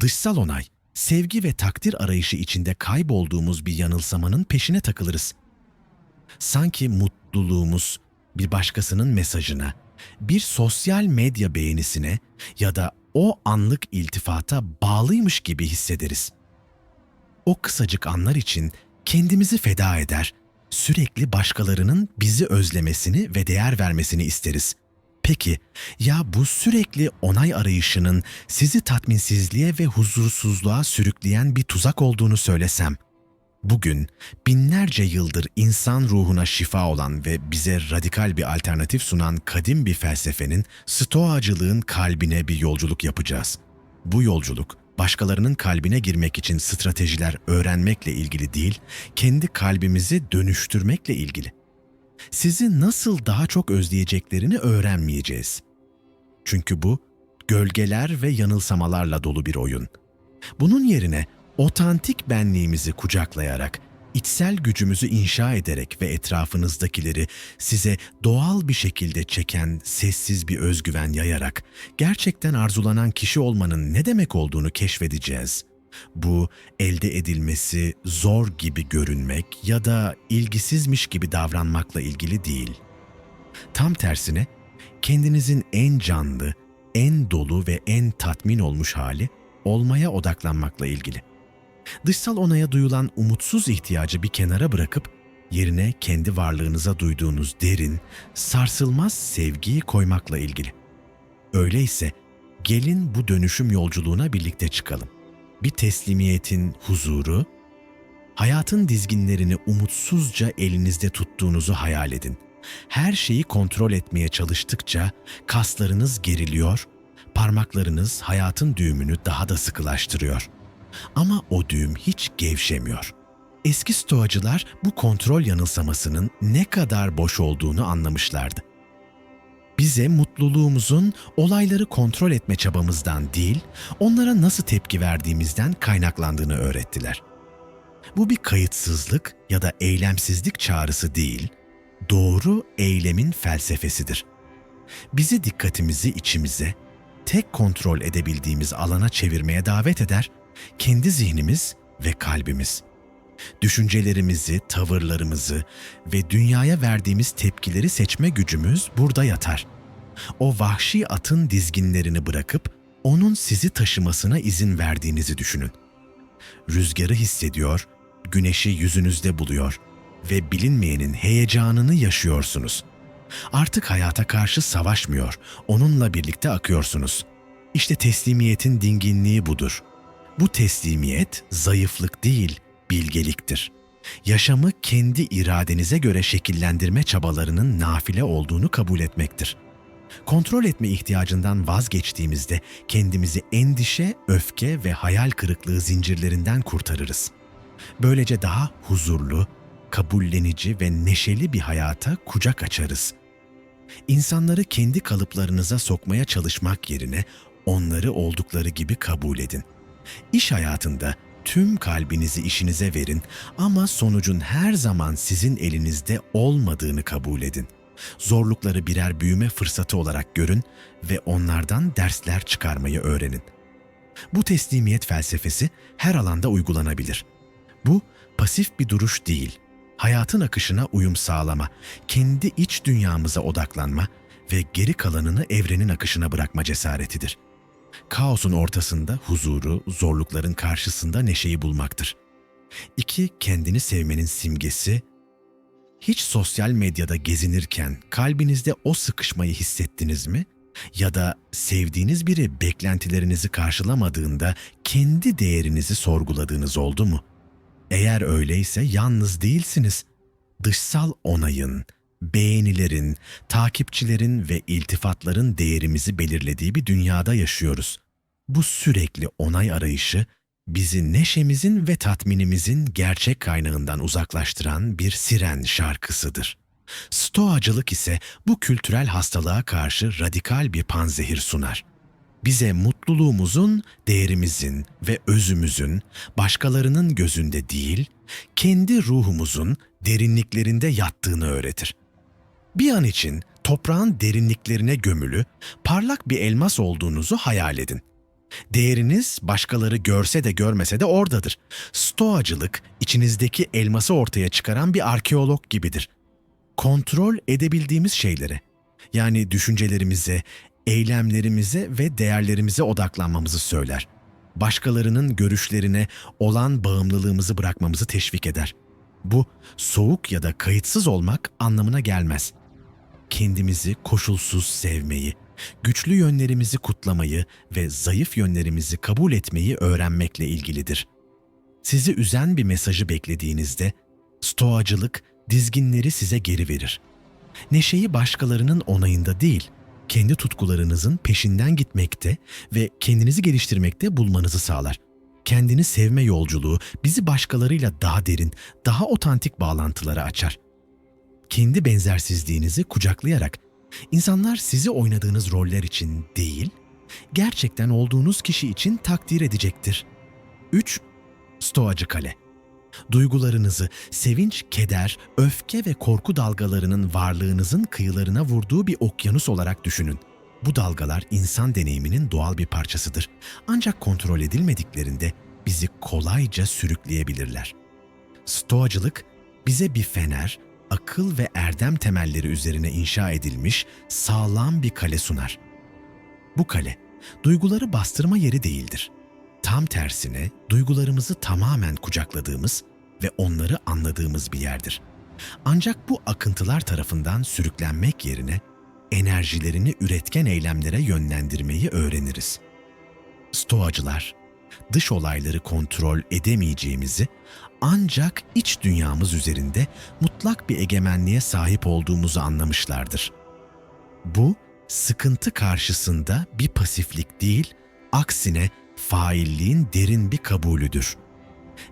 Dışsal onay, sevgi ve takdir arayışı içinde kaybolduğumuz bir yanılsamanın peşine takılırız. Sanki mutluluğumuz bir başkasının mesajına, bir sosyal medya beğenisine ya da o anlık iltifata bağlıymış gibi hissederiz. O kısacık anlar için kendimizi feda eder, sürekli başkalarının bizi özlemesini ve değer vermesini isteriz. Peki ya bu sürekli onay arayışının sizi tatminsizliğe ve huzursuzluğa sürükleyen bir tuzak olduğunu söylesem? Bugün binlerce yıldır insan ruhuna şifa olan ve bize radikal bir alternatif sunan kadim bir felsefenin stoacılığın kalbine bir yolculuk yapacağız. Bu yolculuk başkalarının kalbine girmek için stratejiler öğrenmekle ilgili değil, kendi kalbimizi dönüştürmekle ilgili. Sizi nasıl daha çok özleyeceklerini öğrenmeyeceğiz. Çünkü bu gölgeler ve yanılsamalarla dolu bir oyun. Bunun yerine otantik benliğimizi kucaklayarak, içsel gücümüzü inşa ederek ve etrafınızdakileri size doğal bir şekilde çeken sessiz bir özgüven yayarak gerçekten arzulanan kişi olmanın ne demek olduğunu keşfedeceğiz. Bu elde edilmesi zor gibi görünmek ya da ilgisizmiş gibi davranmakla ilgili değil. Tam tersine kendinizin en canlı, en dolu ve en tatmin olmuş hali olmaya odaklanmakla ilgili. Dışsal onaya duyulan umutsuz ihtiyacı bir kenara bırakıp yerine kendi varlığınıza duyduğunuz derin, sarsılmaz sevgiyi koymakla ilgili. Öyleyse gelin bu dönüşüm yolculuğuna birlikte çıkalım. Bir teslimiyetin huzuru, hayatın dizginlerini umutsuzca elinizde tuttuğunuzu hayal edin. Her şeyi kontrol etmeye çalıştıkça kaslarınız geriliyor, parmaklarınız hayatın düğümünü daha da sıkılaştırıyor. Ama o düğüm hiç gevşemiyor. Eski stoacılar bu kontrol yanılsamasının ne kadar boş olduğunu anlamışlardı. Bize mutluluğumuzun olayları kontrol etme çabamızdan değil, onlara nasıl tepki verdiğimizden kaynaklandığını öğrettiler. Bu bir kayıtsızlık ya da eylemsizlik çağrısı değil, doğru eylemin felsefesidir. Bizi dikkatimizi içimize, tek kontrol edebildiğimiz alana çevirmeye davet eder, kendi zihnimiz ve kalbimiz. Düşüncelerimizi, tavırlarımızı ve dünyaya verdiğimiz tepkileri seçme gücümüz burada yatar. O vahşi atın dizginlerini bırakıp onun sizi taşımasına izin verdiğinizi düşünün. Rüzgarı hissediyor, güneşi yüzünüzde buluyor ve bilinmeyenin heyecanını yaşıyorsunuz. Artık hayata karşı savaşmıyor, onunla birlikte akıyorsunuz. İşte teslimiyetin dinginliği budur. Bu teslimiyet zayıflık değil, bilgeliktir. Yaşamı kendi iradenize göre şekillendirme çabalarının nafile olduğunu kabul etmektir. Kontrol etme ihtiyacından vazgeçtiğimizde kendimizi endişe, öfke ve hayal kırıklığı zincirlerinden kurtarırız. Böylece daha huzurlu, kabullenici ve neşeli bir hayata kucak açarız. İnsanları kendi kalıplarınıza sokmaya çalışmak yerine onları oldukları gibi kabul edin. İş hayatında tüm kalbinizi işinize verin ama sonucun her zaman sizin elinizde olmadığını kabul edin. Zorlukları birer büyüme fırsatı olarak görün ve onlardan dersler çıkarmayı öğrenin. Bu teslimiyet felsefesi her alanda uygulanabilir. Bu pasif bir duruş değil, hayatın akışına uyum sağlama, kendi iç dünyamıza odaklanma ve geri kalanını evrenin akışına bırakma cesaretidir. Kaosun ortasında huzuru, zorlukların karşısında neşeyi bulmaktır. İki, kendini sevmenin simgesi, hiç sosyal medyada gezinirken kalbinizde o sıkışmayı hissettiniz mi? Ya da sevdiğiniz biri beklentilerinizi karşılamadığında kendi değerinizi sorguladığınız oldu mu? Eğer öyleyse yalnız değilsiniz. Dışsal onayın, beğenilerin, takipçilerin ve iltifatların değerimizi belirlediği bir dünyada yaşıyoruz. Bu sürekli onay arayışı bizi neşemizin ve tatminimizin gerçek kaynağından uzaklaştıran bir siren şarkısıdır. Stoacılık ise bu kültürel hastalığa karşı radikal bir panzehir sunar. Bize mutluluğumuzun, değerimizin ve özümüzün başkalarının gözünde değil, kendi ruhumuzun derinliklerinde yattığını öğretir. Bir an için toprağın derinliklerine gömülü, parlak bir elmas olduğunuzu hayal edin. Değeriniz başkaları görse de görmese de oradadır. Stoacılık içinizdeki elması ortaya çıkaran bir arkeolog gibidir. Kontrol edebildiğimiz şeylere, yani düşüncelerimize, eylemlerimize ve değerlerimize odaklanmamızı söyler. Başkalarının görüşlerine olan bağımlılığımızı bırakmamızı teşvik eder. Bu soğuk ya da kayıtsız olmak anlamına gelmez. Kendimizi koşulsuz sevmeyi, güçlü yönlerimizi kutlamayı ve zayıf yönlerimizi kabul etmeyi öğrenmekle ilgilidir. Sizi üzen bir mesajı beklediğinizde stoacılık dizginleri size geri verir. Neşeyi başkalarının onayında değil, kendi tutkularınızın peşinden gitmekte ve kendinizi geliştirmekte bulmanızı sağlar. Kendini sevme yolculuğu bizi başkalarıyla daha derin, daha otantik bağlantılara açar. Kendi benzersizliğinizi kucaklayarak insanlar sizi oynadığınız roller için değil, gerçekten olduğunuz kişi için takdir edecektir. 3. Stoacı Kale Duygularınızı sevinç, keder, öfke ve korku dalgalarının varlığınızın kıyılarına vurduğu bir okyanus olarak düşünün. Bu dalgalar insan deneyiminin doğal bir parçasıdır. Ancak kontrol edilmediklerinde bizi kolayca sürükleyebilirler. Stoacılık bize bir fener, akıl ve erdem temelleri üzerine inşa edilmiş sağlam bir kale sunar. Bu kale, duyguları bastırma yeri değildir. Tam tersine duygularımızı tamamen kucakladığımız ve onları anladığımız bir yerdir. Ancak bu akıntılar tarafından sürüklenmek yerine enerjilerini üretken eylemlere yönlendirmeyi öğreniriz. Stoacılar, dış olayları kontrol edemeyeceğimizi ancak iç dünyamız üzerinde mutlak bir egemenliğe sahip olduğumuzu anlamışlardır. Bu, sıkıntı karşısında bir pasiflik değil, aksine failliğin derin bir kabulüdür.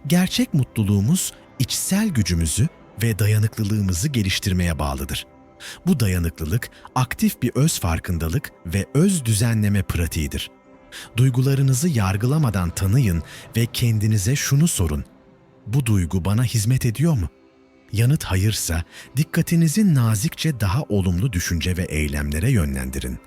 Gerçek mutluluğumuz içsel gücümüzü ve dayanıklılığımızı geliştirmeye bağlıdır. Bu dayanıklılık aktif bir öz farkındalık ve öz düzenleme pratiğidir. Duygularınızı yargılamadan tanıyın ve kendinize şunu sorun. Bu duygu bana hizmet ediyor mu? Yanıt hayırsa dikkatinizi nazikçe daha olumlu düşünce ve eylemlere yönlendirin.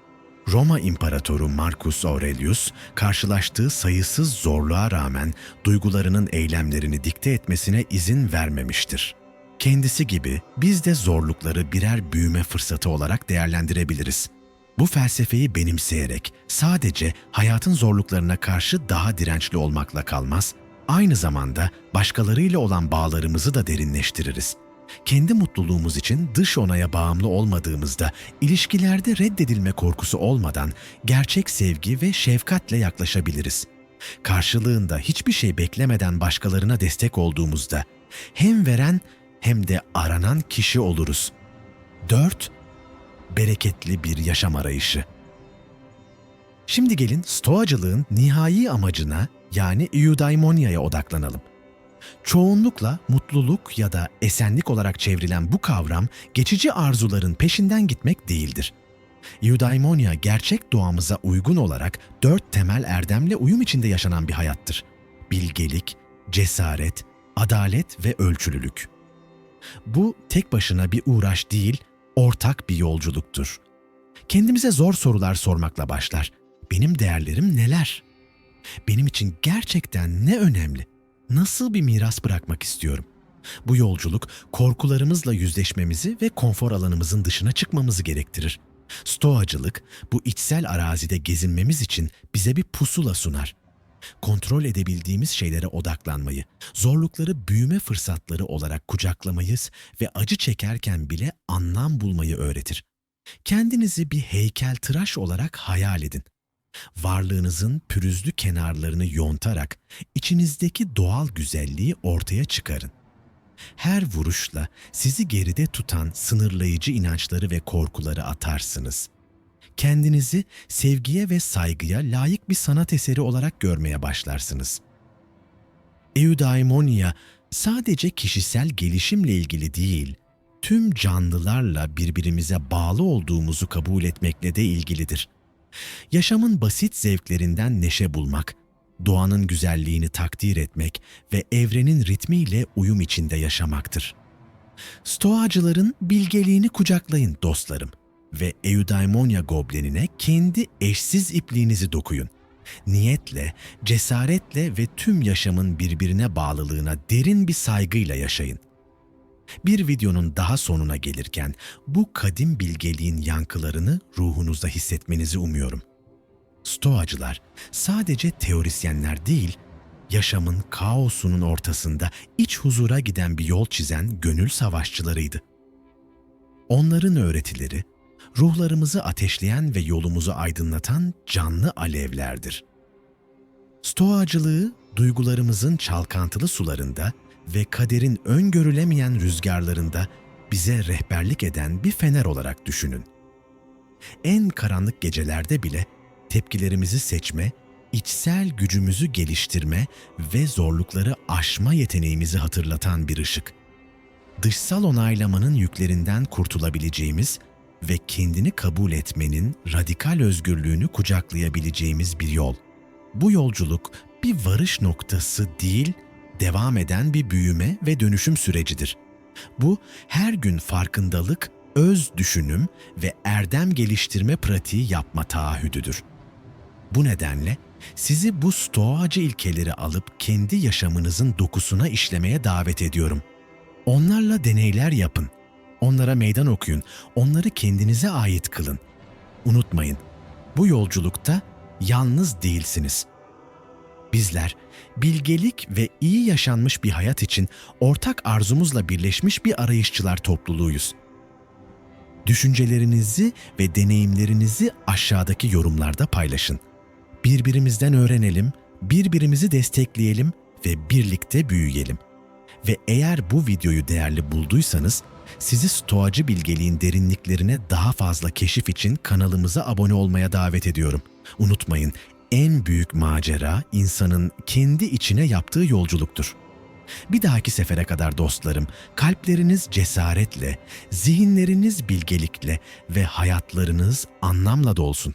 Roma İmparatoru Marcus Aurelius, karşılaştığı sayısız zorluğa rağmen duygularının eylemlerini dikte etmesine izin vermemiştir. Kendisi gibi biz de zorlukları birer büyüme fırsatı olarak değerlendirebiliriz. Bu felsefeyi benimseyerek sadece hayatın zorluklarına karşı daha dirençli olmakla kalmaz, aynı zamanda başkalarıyla olan bağlarımızı da derinleştiririz. Kendi mutluluğumuz için dış onaya bağımlı olmadığımızda, ilişkilerde reddedilme korkusu olmadan gerçek sevgi ve şefkatle yaklaşabiliriz. Karşılığında hiçbir şey beklemeden başkalarına destek olduğumuzda hem veren hem de aranan kişi oluruz. 4. Bereketli bir yaşam arayışı. Şimdi gelin stoacılığın nihai amacına yani eudaimonia'ya odaklanalım. Çoğunlukla mutluluk ya da esenlik olarak çevrilen bu kavram geçici arzuların peşinden gitmek değildir. Eudaimonia gerçek doğamıza uygun olarak dört temel erdemle uyum içinde yaşanan bir hayattır. Bilgelik, cesaret, adalet ve ölçülülük. Bu tek başına bir uğraş değil, ortak bir yolculuktur. Kendimize zor sorular sormakla başlar. Benim değerlerim neler? Benim için gerçekten ne önemli? Nasıl bir miras bırakmak istiyorum? Bu yolculuk korkularımızla yüzleşmemizi ve konfor alanımızın dışına çıkmamızı gerektirir. Stoacılık bu içsel arazide gezinmemiz için bize bir pusula sunar. Kontrol edebildiğimiz şeylere odaklanmayı, zorlukları büyüme fırsatları olarak kucaklamayız ve acı çekerken bile anlam bulmayı öğretir. Kendinizi bir heykel tıraş olarak hayal edin varlığınızın pürüzlü kenarlarını yontarak içinizdeki doğal güzelliği ortaya çıkarın. Her vuruşla sizi geride tutan sınırlayıcı inançları ve korkuları atarsınız. Kendinizi sevgiye ve saygıya layık bir sanat eseri olarak görmeye başlarsınız. Eudaimonia sadece kişisel gelişimle ilgili değil, tüm canlılarla birbirimize bağlı olduğumuzu kabul etmekle de ilgilidir.'' Yaşamın basit zevklerinden neşe bulmak, doğanın güzelliğini takdir etmek ve evrenin ritmiyle uyum içinde yaşamaktır. Stoacıların bilgeliğini kucaklayın dostlarım ve Eudaimonia goblenine kendi eşsiz ipliğinizi dokuyun. Niyetle, cesaretle ve tüm yaşamın birbirine bağlılığına derin bir saygıyla yaşayın. Bir videonun daha sonuna gelirken bu kadim bilgeliğin yankılarını ruhunuzda hissetmenizi umuyorum. Stoacılar sadece teorisyenler değil, yaşamın kaosunun ortasında iç huzura giden bir yol çizen gönül savaşçılarıydı. Onların öğretileri, ruhlarımızı ateşleyen ve yolumuzu aydınlatan canlı alevlerdir. Stoacılığı, duygularımızın çalkantılı sularında ve kaderin öngörülemeyen rüzgarlarında bize rehberlik eden bir fener olarak düşünün. En karanlık gecelerde bile tepkilerimizi seçme, içsel gücümüzü geliştirme ve zorlukları aşma yeteneğimizi hatırlatan bir ışık. Dışsal onaylamanın yüklerinden kurtulabileceğimiz ve kendini kabul etmenin radikal özgürlüğünü kucaklayabileceğimiz bir yol. Bu yolculuk bir varış noktası değil, devam eden bir büyüme ve dönüşüm sürecidir. Bu her gün farkındalık, öz düşünüm ve erdem geliştirme pratiği yapma taahhüdüdür. Bu nedenle sizi bu stoacı ilkeleri alıp kendi yaşamınızın dokusuna işlemeye davet ediyorum. Onlarla deneyler yapın. Onlara meydan okuyun. Onları kendinize ait kılın. Unutmayın, bu yolculukta yalnız değilsiniz. Bizler bilgelik ve iyi yaşanmış bir hayat için ortak arzumuzla birleşmiş bir arayışçılar topluluğuyuz. Düşüncelerinizi ve deneyimlerinizi aşağıdaki yorumlarda paylaşın. Birbirimizden öğrenelim, birbirimizi destekleyelim ve birlikte büyüyelim. Ve eğer bu videoyu değerli bulduysanız, sizi stoacı bilgeliğin derinliklerine daha fazla keşif için kanalımıza abone olmaya davet ediyorum. Unutmayın, en büyük macera insanın kendi içine yaptığı yolculuktur. Bir dahaki sefere kadar dostlarım, kalpleriniz cesaretle, zihinleriniz bilgelikle ve hayatlarınız anlamla dolsun.